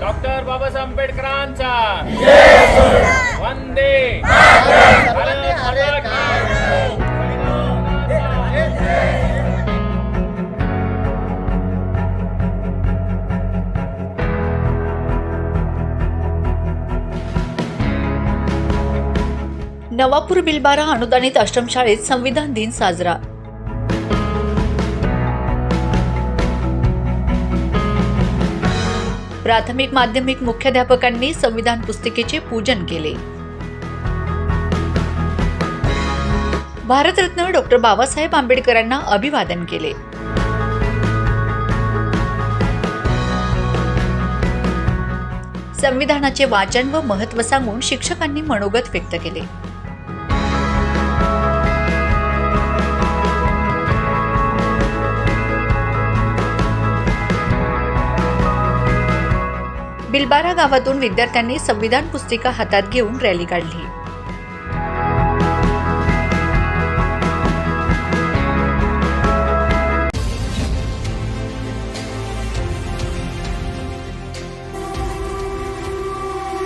Doctor Babasaheb आंबेडकरांचा. वंदे नवापूर बिलबारा अनुदानित आश्रमशाळेत संविधान दिन साजरा. प्राथमिक माध्यमिक मुख्याध्यापकांनी संविधान पुस्तिकेचे पूजन केले. भारतरत्न डॉक्टर बाबासाहेब आंबेडकरांना अभिवादन केले. संविधानाचे वाचन व महत्त्व सांगून शिक्षकांनी मनोगत व्यक्त केले. बिलबारा गावातून विद्यार्थ्यांनी संविधान पुस्तिका हातात घेऊन रॅली काढली.